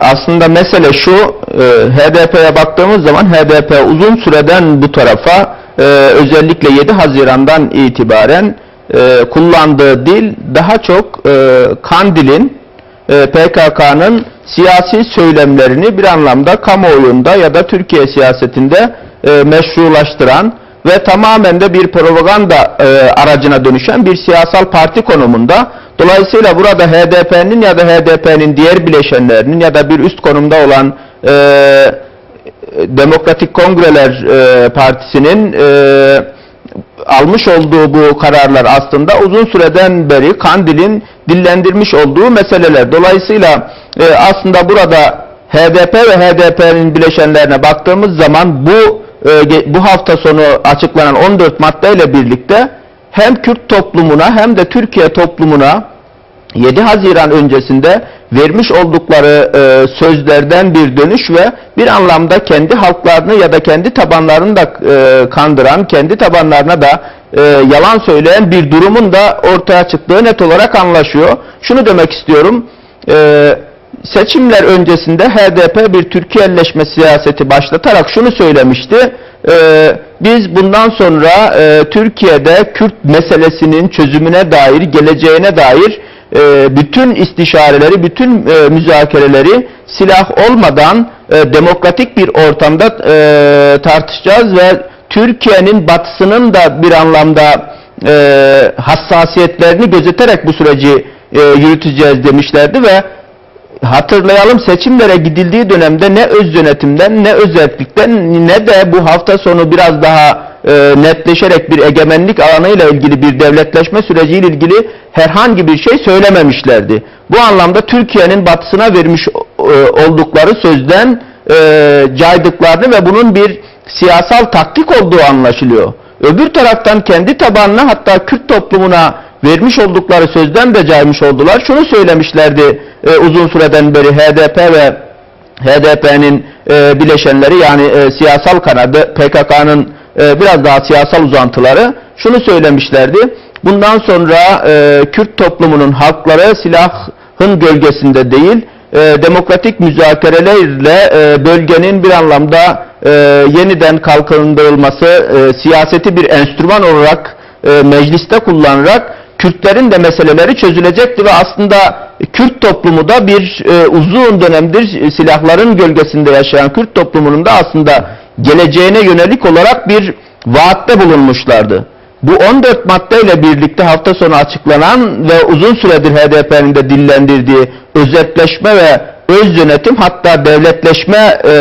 aslında mesele şu, e, HDP'ye baktığımız zaman HDP uzun süreden bu tarafa e, özellikle 7 Haziran'dan itibaren e, kullandığı dil daha çok e, Kandil'in PKK'nın siyasi söylemlerini bir anlamda kamuoyunda ya da Türkiye siyasetinde e, meşrulaştıran ve tamamen de bir propaganda e, aracına dönüşen bir siyasal parti konumunda. Dolayısıyla burada HDP'nin ya da HDP'nin diğer bileşenlerinin ya da bir üst konumda olan e, Demokratik Kongreler e, Partisi'nin e, almış olduğu bu kararlar aslında uzun süreden beri Kandil'in dillendirmiş olduğu meseleler. Dolayısıyla e, aslında burada HDP ve HDP'nin bileşenlerine baktığımız zaman bu bu hafta sonu açıklanan 14 maddeyle birlikte hem Kürt toplumuna hem de Türkiye toplumuna 7 Haziran öncesinde vermiş oldukları e, sözlerden bir dönüş ve bir anlamda kendi halklarını ya da kendi tabanlarını da e, kandıran, kendi tabanlarına da e, yalan söyleyen bir durumun da ortaya çıktığı net olarak anlaşıyor. Şunu demek istiyorum. E, seçimler öncesinde HDP bir Türkiye'leşme siyaseti başlatarak şunu söylemişti. E, biz bundan sonra e, Türkiye'de Kürt meselesinin çözümüne dair, geleceğine dair e, bütün istişareleri, bütün e, müzakereleri silah olmadan e, demokratik bir ortamda e, tartışacağız ve Türkiye'nin batısının da bir anlamda e, hassasiyetlerini gözeterek bu süreci e, yürüteceğiz demişlerdi ve hatırlayalım seçimlere gidildiği dönemde ne öz yönetimden ne özellikten ne de bu hafta sonu biraz daha e, netleşerek bir egemenlik alanıyla ilgili bir devletleşme süreciyle ilgili herhangi bir şey söylememişlerdi. Bu anlamda Türkiye'nin batısına vermiş e, oldukları sözden e, caydıklarını ve bunun bir siyasal taktik olduğu anlaşılıyor. Öbür taraftan kendi tabanına hatta Kürt toplumuna vermiş oldukları sözden de caymış oldular. Şunu söylemişlerdi e, uzun süreden beri HDP ve HDP'nin e, bileşenleri yani e, siyasal kanadı PKK'nın e, biraz daha siyasal uzantıları şunu söylemişlerdi. Bundan sonra e, Kürt toplumunun halkları silahın gölgesinde değil e, demokratik müzakerelerle e, bölgenin bir anlamda e, yeniden kalkındırılması, e, siyaseti bir enstrüman olarak e, mecliste kullanarak Kürtlerin de meseleleri çözülecekti ve aslında Kürt toplumu da bir e, uzun dönemdir silahların gölgesinde yaşayan Kürt toplumunun da aslında geleceğine yönelik olarak bir vaatte bulunmuşlardı. Bu 14 maddeyle birlikte hafta sonu açıklanan ve uzun süredir HDP'nin de dillendirdiği özetleşme ve öz yönetim hatta devletleşme e,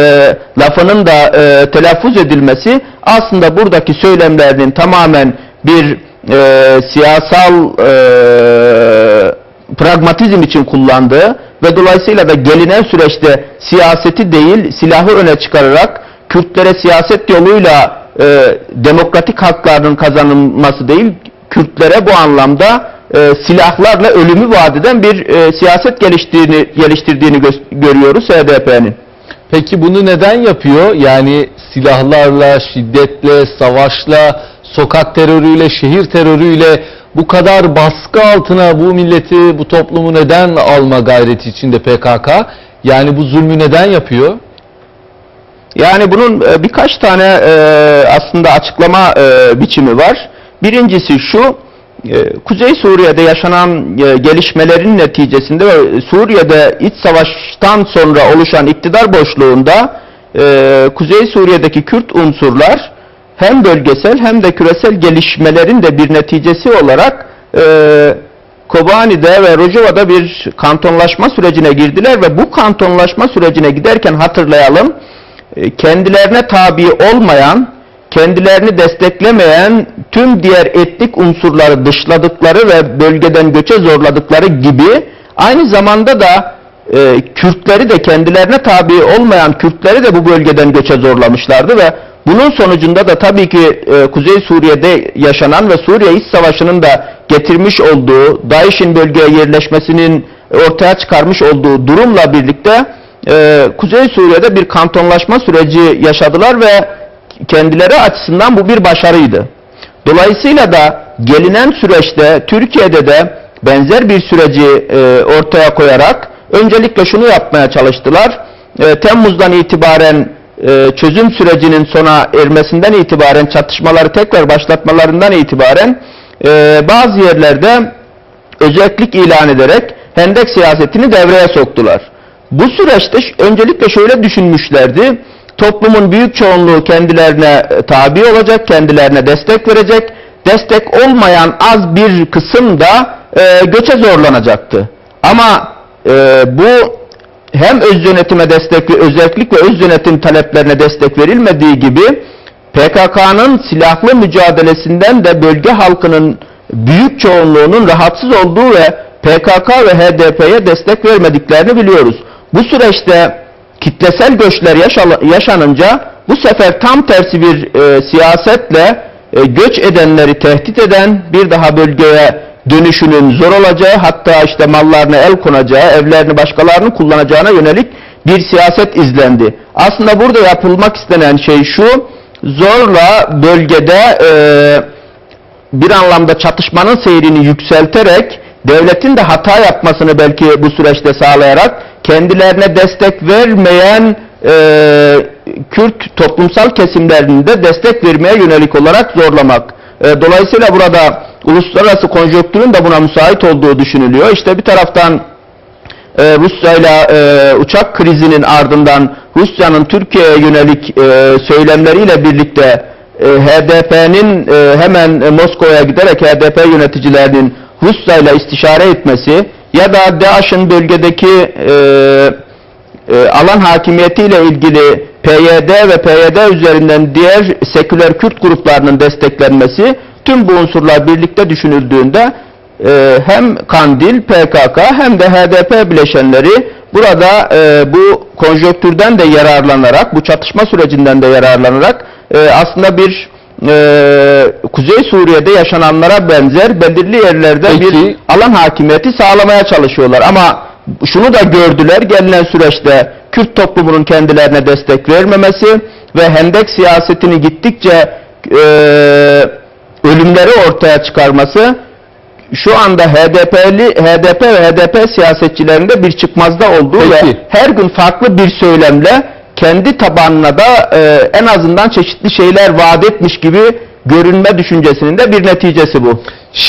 lafının da e, telaffuz edilmesi aslında buradaki söylemlerinin tamamen bir e, siyasal e, pragmatizm için kullandığı ve dolayısıyla da gelinen süreçte siyaseti değil silahı öne çıkararak Kürtlere siyaset yoluyla e, demokratik haklarının kazanılması değil Kürtlere bu anlamda e, silahlarla ölümü vaat eden bir e, siyaset geliştirdiğini, geliştirdiğini gö- görüyoruz HDP'nin. Peki bunu neden yapıyor? Yani silahlarla, şiddetle, savaşla, sokak terörüyle, şehir terörüyle bu kadar baskı altına bu milleti, bu toplumu neden alma gayreti içinde PKK? Yani bu zulmü neden yapıyor? Yani bunun e, birkaç tane e, aslında açıklama e, biçimi var. Birincisi şu, Kuzey Suriye'de yaşanan gelişmelerin neticesinde ve Suriye'de iç savaştan sonra oluşan iktidar boşluğunda Kuzey Suriye'deki Kürt unsurlar hem bölgesel hem de küresel gelişmelerin de bir neticesi olarak e, Kobani'de ve Rojava'da bir kantonlaşma sürecine girdiler ve bu kantonlaşma sürecine giderken hatırlayalım e, kendilerine tabi olmayan, kendilerini desteklemeyen tüm diğer etnik unsurları dışladıkları ve bölgeden göçe zorladıkları gibi aynı zamanda da e, Kürtleri de kendilerine tabi olmayan Kürtleri de bu bölgeden göçe zorlamışlardı ve bunun sonucunda da tabii ki e, Kuzey Suriye'de yaşanan ve Suriye İç Savaşı'nın da getirmiş olduğu, DAEŞ'in bölgeye yerleşmesinin ortaya çıkarmış olduğu durumla birlikte e, Kuzey Suriye'de bir kantonlaşma süreci yaşadılar ve kendileri açısından bu bir başarıydı. Dolayısıyla da gelinen süreçte Türkiye'de de benzer bir süreci e, ortaya koyarak Öncelikle şunu yapmaya çalıştılar. E, Temmuz'dan itibaren e, çözüm sürecinin sona ermesinden itibaren çatışmaları tekrar başlatmalarından itibaren e, bazı yerlerde özellik ilan ederek hendek siyasetini devreye soktular. Bu süreçte öncelikle şöyle düşünmüşlerdi. Toplumun büyük çoğunluğu kendilerine e, tabi olacak, kendilerine destek verecek. Destek olmayan az bir kısım da e, göçe zorlanacaktı. Ama e, bu hem öz yönetime destek ve özellik öz yönetim taleplerine destek verilmediği gibi PKK'nın silahlı mücadelesinden de bölge halkının büyük çoğunluğunun rahatsız olduğu ve PKK ve HDP'ye destek vermediklerini biliyoruz. Bu süreçte kitlesel göçler yaşa- yaşanınca bu sefer tam tersi bir e, siyasetle e, göç edenleri tehdit eden bir daha bölgeye dönüşünün zor olacağı hatta işte mallarına el konacağı, evlerini başkalarının kullanacağına yönelik bir siyaset izlendi. Aslında burada yapılmak istenen şey şu, zorla bölgede e, bir anlamda çatışmanın seyrini yükselterek devletin de hata yapmasını belki bu süreçte sağlayarak kendilerine destek vermeyen e, Kürt toplumsal kesimlerinin de destek vermeye yönelik olarak zorlamak. E, dolayısıyla burada uluslararası konjonktürün de buna müsait olduğu düşünülüyor. İşte bir taraftan e, Rusya ile e, uçak krizinin ardından Rusya'nın Türkiye'ye yönelik e, söylemleriyle birlikte e, HDP'nin e, hemen e, Moskova'ya giderek HDP yöneticilerinin Rusya ile istişare etmesi ya da DAEŞ'in bölgedeki e, e, alan hakimiyetiyle ilgili PYD ve PYD üzerinden diğer seküler Kürt gruplarının desteklenmesi tüm bu unsurlar birlikte düşünüldüğünde e, hem Kandil, PKK hem de HDP bileşenleri burada e, bu konjonktürden de yararlanarak, bu çatışma sürecinden de yararlanarak e, aslında bir e, Kuzey Suriye'de yaşananlara benzer belirli yerlerde Peki. bir alan hakimiyeti sağlamaya çalışıyorlar. Ama şunu da gördüler gelinen süreçte Kürt toplumunun kendilerine destek vermemesi ve hendek siyasetini gittikçe e, ölümleri ortaya çıkarması şu anda HDP'li HDP ve HDP siyasetçilerinde bir çıkmazda olduğu Peki. ve her gün farklı bir söylemle kendi tabanına da e, en azından çeşitli şeyler vaat etmiş gibi görünme düşüncesinin de bir neticesi bu. Şimdi